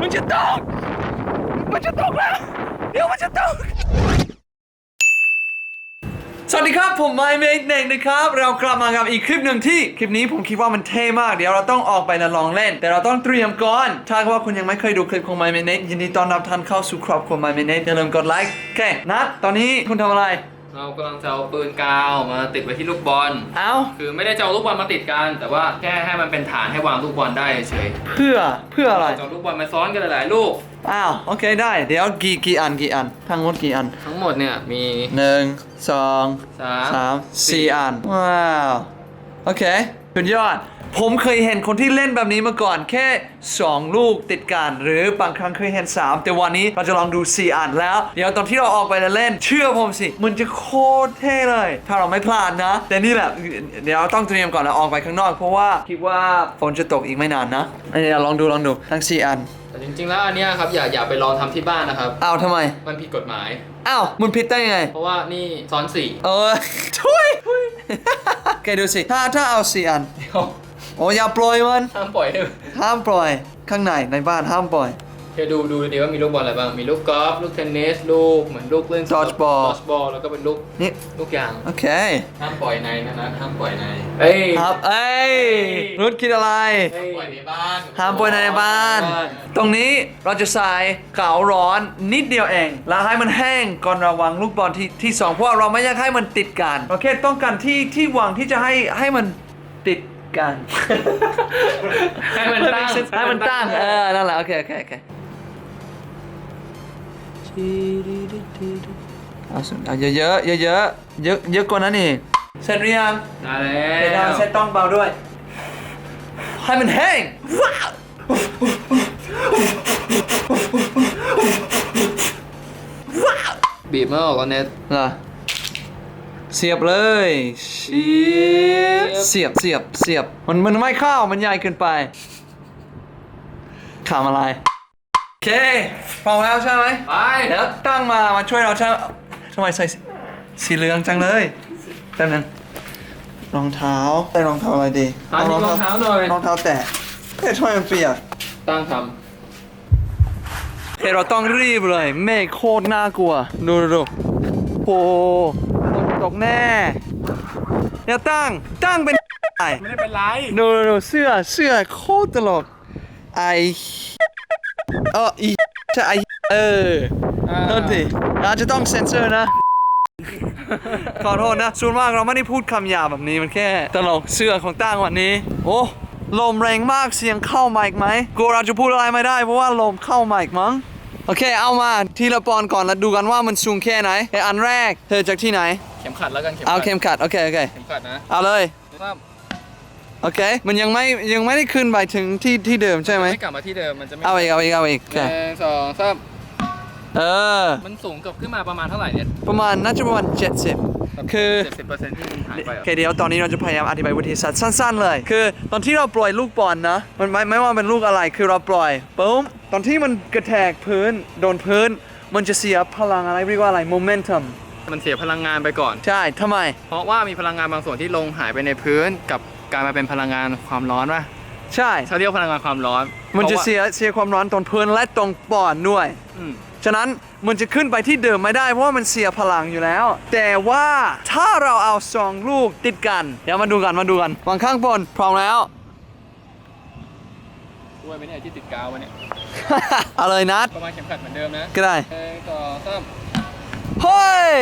มันจะตก มันจะตกแล้ว เดี๋ยวมันจะตก สวัสดีครับผมไมเมกเน่งนะครับ เรากลับมากับอีกคลิปหนึ่งที่คลิปนี้ผมคิดว่ามันเท่มาก เดี๋ยวเราต้องออกไปนะลองเล่น แต่เราต้องเตรียมก่อน ถ้าว่าคุณยังไม่เคยดูคลิปของไมเมกเน่งยินดีต้อนรับท่านเข้าสู่ครอบครัวไมเมกเน่งอย่าลืมกดไลค์โอเคนัดตอนนี้คุณทำอะไร เรากำลังจะเอาปืนกาวมาติดไว้ที่ลูกบอล เอ้า คือไม่ได้จะเอาลูกบอลมาติดกัน แต่ว่าแค่ให้มันเป็นฐานให้วางลูกบอลได้เฉยเพื่อเพื่ออะไร จะเอาลูกบอลมาซ้อนกันหลายๆลูก อ้าว โอเคได้ เดี๋ยวกี่กี่อันกี่อัน ทั้งหมดกี่อันทั้งหมดเนี่ยมีหนึ่งสองสามสามสี่อัน ว้าว โอเคสุดยอด ผมเคยเห็นคนที่เล่นแบบนี้มาก่อนแค่ 2 ลูกติดกันหรือบางครั้งเคยเห็น 3 แต่วันนี้เราจะลองดู 4 อันแล้ว เดี๋ยวตอนที่เราออกไปเล่น เชื่อผมสิ มันจะโคตรเท่เลย ถ้าเราไม่พลาดนะ แต่นี่แหละ เดี๋ยวเราต้องเตรียมก่อนแล้วออกไปข้างนอก เพราะว่าคิดว่าฝนจะตกอีกไม่นานนะเดี๋ยวลองดูลองดูทั้ง 4 อันแต่จริงๆแล้วอันเนี้ยครับอย่าอย่าไปลองทำที่บ้านนะครับอ้าวทำไม มันผิดกฎหมายอ้าวมันผิดได้ยังไง เพราะว่านี่ซ้อนสี่เออช่วยโอเคดูสิถ้าถ้าเอาสี่อันเดี๋ยว โอ้อย่าปล่อยมัน ห้ามปล่อยให้ห้ามปล่อย ข้างในในบ้านห้ามปล่อย เดี๋ยวดูดูดีว่ามีลูกบอลอะไรบ้าง มีลูกกอล์ฟ ลูกเทนนิส ลูกเหมือนลูกเล่น Dodgeball ดอ g บอล แล้วก็เป็นลูกนี่ลูกยาง โอเคห้ามปล่อยในนะนะห้ามปล่อยในเอ้ย ครับเอ้ยรุดคิดอะไรห้ามปล่อยในบ้านห้ามปล่อยในบ้าน ตรงนี้เราจะใส่กาวร้อนนิดเดียวเอง แล้วให้มันแห้งก่อนเราวางลูกบอลที่ที่สองเพราะว่าเราไม่อยากให้มันติดกัน โอเค ต้องการที่ที่วางที่จะให้ให้มัน ติดกันให้มันตั้ง ให้มันตั้ง เออ นั่นแหละ โอเค โอเค โอเคเอาสุดเอาเยอะๆเยอะๆเยอะเยอะเยอะกว่านั้นอีกเสร็จหรือยังได้เสร็จแล้แล้ววเสร็จต้องเบาด้วย ให้มันแห้งว้าวบีบมันออกแล้วเน็ตเหรอ เสียบเลยเสียบเสียบเสียบเสียบมันมันไม่เข้ามันใหญ่เกินไปขำอะไรโอเคพร้อมแล้วใช่ไหมไปเดี๋ยวตั้งมามาช่วยเราใช่ทำไมใส่สีสีเหลืองจังเลยแป๊บนึงรองเท้าใส่รองเท้าอะไรดีหาที่รองเท้าหน่อยรองเท้าแตะเฮ้ยทำไมมันเปียกตั้งทเฮ้ยเราต้องรีบเลยเมฆโคตรน่ากลัวดูดูดูโอ้โห ตกแน่เดี๋ยวตั้งตั้งเป็นไอำไม่ได้เป็นไรดูดูดูเสื้อเสื้อโคตรตลกไอเอออีใช่ไอเออโทษทีเราจะต้องเซ็นเซอร์นะขอโทษนะส่วนมากเราไม่ได้พูดคำหยาบแบบนี้มันแค่ตลกเสื้อของตั้งวันนี้ โอ้ลมแรงมากเสียงเข้ามาอีกไหมกลัวเราจะพูดอะไรไม่ได้เพราะว่าลมเข้ามาอีกมั้งโอเคเอามาทีละปอนด์ก่อนแล้วดูกันว่ามันสูงแค่ไหนเอ้ยอันแรกเธอจากที่ไหน เข็มขัดแล้วกันเข็มเอาขัดเข็มขัดโอเคโอเคเข็มขัดนะเอาเลยครับโอเค มันยังไม่ยังไม่ได้ขึ้นไปถึงที่ที่เดิมใช่ไหมไม่กลับมาที่เดิมมันจะไม่เอาอีกเอาอีกเอาอีกโอหเคนึ่งสองสามเออมันสูงเกือบขึ้นมาประมาณเท่าไหร่เนี่ยประมาณน่าจะประมาณ 70 คือเจ็ดสิบเปอร์เซ็นต์ที่มันหายไปโออะเคเดี๋ยวตอนนี้เราจะพยายามอธิบายวิธีสัตว์สั้นๆเลย คือตอนที่เราปล่อยลูกบอลนะมันไม่ไม่ว่าเป็นลูกอะไรคือเราปล่อยปุ๊บตอนที่มันกระแทกพื้นโดนพื้น มันจะเสียพลังอะไรเรียกว่าอะไร momentum มัน เสียพลังงานไปก่อน ใช่ทำไม เพราะว่ามีพลังงานบางส่วนที่ลงหายไปในพื้นกับกลายมาเป็นพลังงานความร้อนป่ะใช่ เขาเรียกว่าพลังงานความร้อนมันจะพราว่าเสียเสียความร้อนตรงพื้นและตรงปอดด้วย อืมฉะนั้นมันจะขึ้นไปที่เดิมไม่ได้เพราะว่ามันเสียพลังอยู่แล้ว แต่ว่าถ้าเราเอาสองลูกติดกัน เดี๋ยวมาดูกันมาดูกันวางข้างบนพร้อมแล้ว ด้วยไหมเนี่ยที่ติดกาวมาเนี่ย เอาเลยนัดประมาณเข็มขัดเหมือนเดิมนะก็ได้หนึ่งสองสาม เฮ้ย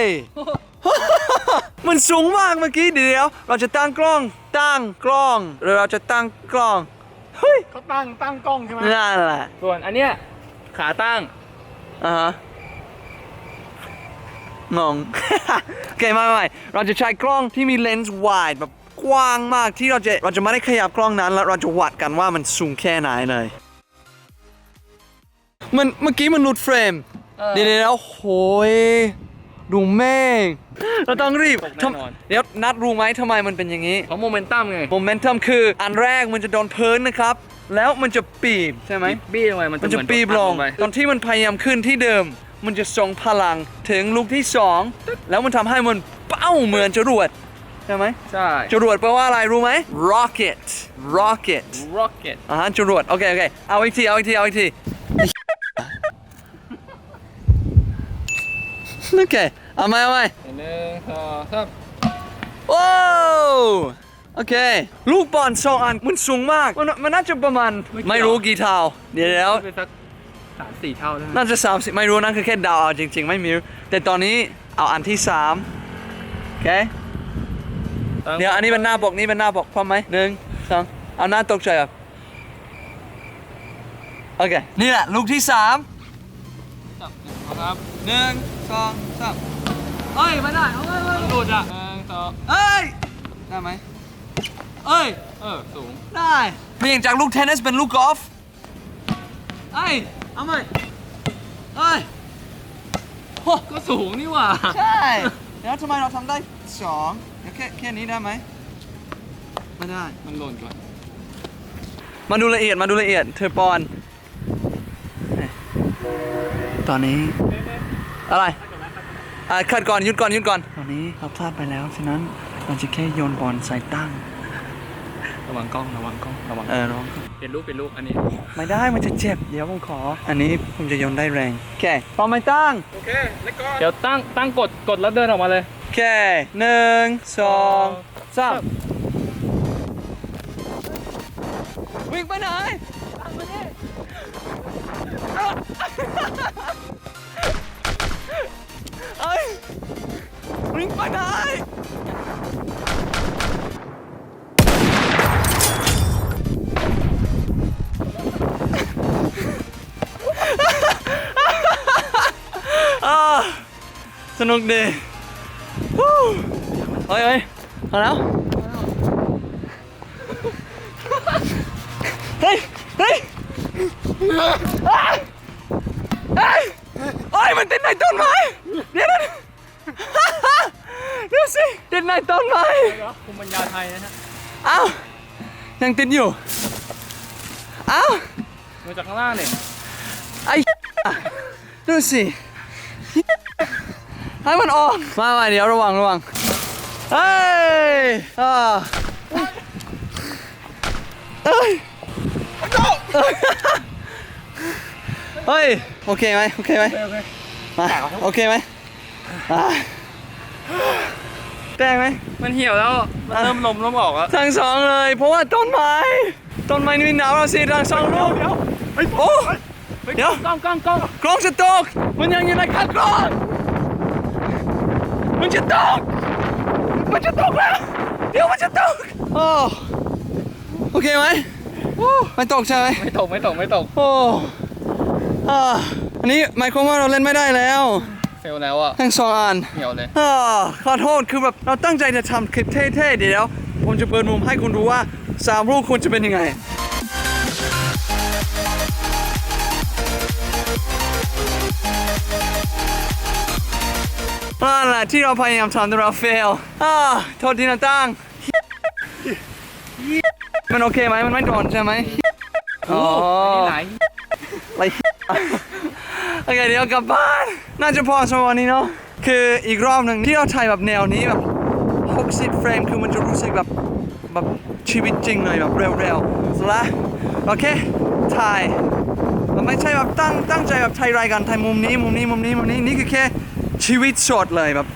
มันสูงมากเมื่อกี้เดี๋ยว เราจะตั้งกล้อง ตั้งกล้องหรือเราจะตั้งกล้องเฮ้ยเขาตั้งตั้งกล้องใช่ไหมนั่นแหละส่วนอันเนี้ยขาตั้งอ่าฮะงงโอเคไม่ไม่ไม่เราจะใช้กล้องที่มีเลนส์ wide แบบกว้างมากที่เราจะเราจะไม่ได้ขยับกล้องนั้นแล้วเราจะวัดกันว่ามันสูงแค่ไหนเลยมันเมื่อกี้มันหลุดเฟรมเออเดี๋ยวเดี๋ยวโหย ดูแม่งเราต้องรีบตกแน่นอนทำเดี๋ยวนัดรู้ไหมทำไมมันเป็นอย่างนี้เพราะโมเมนตัมไงโมเมนตัมคืออันแรกมันจะโดนพื้นนะครับ แล้วมันจะปีบใช่ไหมบี้ลงไปมันมันจะเหอปีบลงไปตอนที่มันพยายามขึ้นที่เดิม มันจะส่งพลังถึงลูกที่สองแล้วมันทำให้มันเป้าเหมือนจรวดใช่ไหมใช่ จรวดแปลว่าอะไรรู้ไหม rocket rocket rocket อ่าฮะจรวดโอเคโอเคเอาอีกทีเอาอีกทีเอาอีกที ไอ้ โอเค เอาไหมเอาไหมหนึ่งสองสามว้าวโอเค ลูกบอลสองอันมันสูงมาก มันมันน่าจะประมาณไม่รู้กี่เท่า เดี๋ยวแล้วเป็นสักสามสี่เท่าได้ไหมน่าจะสามสิบไม่รู้นั่นคือแค่เดาวเอาจริง ๆ ไม่มีแต่ตอนนี้เอาอันที่สามโอเคเดี๋ยวอันนี้เป็นหน้าปกนี่เป็นหน้าปกพร้อมไหมหนึ่งสองเอาหน้าตกใจครับโอเค นี่แหละลูกที่สามจับครับหนึ่ง สองสามเอ้ยไม่ได้เอาเอ้ยเอ้ยหลุดอะหนึ่งสองเอ้ยได้ไหมเอ้ยเออสูงได้เปลี่ยนจากลูกเทนนิสเป็นลูกกอล์ฟเอ้ยเอาไหมเอ้ยโอ้ก็สูงนี่หว่า ใช่แล้วทำไมเราทำได้สองเดี๋ยวแค่แค่นี้ได้ไหมไม่ได้มันหล่นก่อน มาดูละเอียดมาดูละเอียดเธอปอนนี่ตอนนี้ อะไรอ่าคัดก่อนหยุดก่อนหยุดก่อนตอนนี้เราพลาดไปแล้วฉะนั้นเราจะแค่โยนบอลใส่ตั้ง ระวังกล้องระวังกล้องระวังเออน้องเป็นลูกเป็นลูกอันนี้ ไม่ได้มันจะเจ็บ เดี๋ยวผมขอ อันนี้ผมจะโยนได้แรงโอเคพร้อมไหมตั้งโอเคแล้วก็เดี๋ยวตั้งตั้งกดกดแล้วเดินออกมาเลยโอเคหนึ่งสองสามวิ่งไปไหนเวิ่งไปไหนอ่าสนุกดีเฮ้ยเฮ้ยเอแล้วเฮ้ยเฮ้ย เฮ้ยเฮ้ย มันติดในต้นไม้ เดี๋ยวนะเดี๋ยวสิติดในต้นไม้ภูมิปัญญาไทยนะฮะเอ้ายังติดอยู่เอ้าดูจากข้างล่างเนี่ยไอ้ดูสิให้มันออกมามาเดี๋ยวระวังระวังเฮ้ยอ่าเฮ้ยเฮ้ยโอเคไหมโอเคไหมโอเคมาโอเคไหมอ่า แดงไหมมันเหี่ยวแล้ว มันเริ่มลมเริ่มออกแล้วทั้งสองเลย เพราะว่าต้นไม้ต้นไม้นี่หนาวเราสิทั้งสองลูกโอ้เดี๋ยวกล้องกล้องกล้องกล้องจะตกมันยังอยู่ในคันกรองมันจะตกมันจะตกแล้วเดี๋ยวมันจะตกโอ้โอเคไหมโอ้ไม่ตกใช่ไหมไม่ตกไม่ตกไม่ตกโอ้อ่าอันนี้หมายความว่าเราเล่นไม่ได้แล้วเฟลแล้วอะทั้งสองอันเหี่ยวเลยอ่าขอโทษคือแบบเราตั้งใจจะทำคลิปเท่ๆเดี๋ยว ผมจะเปิดมุมให้คุณดูว่าสามรูปคุณจะเป็นยังไงนั่นแหละที่เราพยายามทำแต่เรา fail อ่าโทษทีนะตั้ง มันโอเคไหมมันไม่โดนใช่ไหมอ๋อนี่หลายอะไรโอเคเดี๋ยวกลับบ้าน น่าจะพอสำหรับวันนี้เนาะคืออีกรอบหนึ่งที่เราถ่ายแบบแนวนี้แบบ60เฟรมคือมันจะรู้สึกแบบแบบชีวิตจริงเลยแบบเร็วๆสุดละโอเคถ่ายมันไม่ใช่แบบตั้งตั้งใจแบบถ่ายรายการถ่ายมุมนี้มุมนี้มุมนี้มุมนี้นี่คือแค่ชีวิตสดเลยแบบ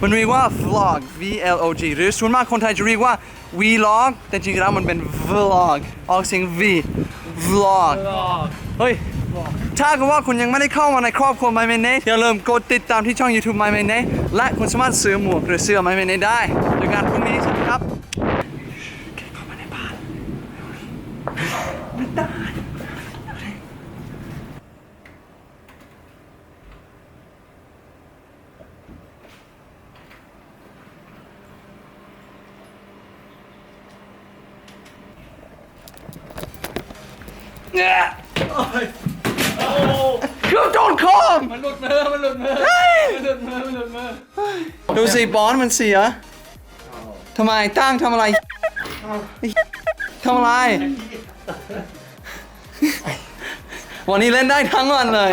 มันเรียกว่า vlog V L O G หรือส่วนมากคนไทยจะเรียกว่า vlog แต่จริงๆแล้วมันเป็น vlog ออกเสียง V vlog เฮ้ย ถ้าเกิดว่าคุณยังไม่ได้เข้ามาในครอบครัว My m a n e อย่าลืมกดติดตามที่ช่อง YouTube My m a n e และคุณสามารถซื้อหมวกหรือเสื้อ My m a n e ได้โดยการพรุ่งนี้สวัสดีครับแค่เข้ามาในบ้านไม่ได้เนี่ย เครื่องโดนคอมมันหลุดมือมันหลุดมือเฮ้ยมันหลุดมือมันหลุดมือดูสิบอลมันเสียทำไมตั้งทำอะไรทำอะไร วันนี้เล่นได้ทั้งวันเลย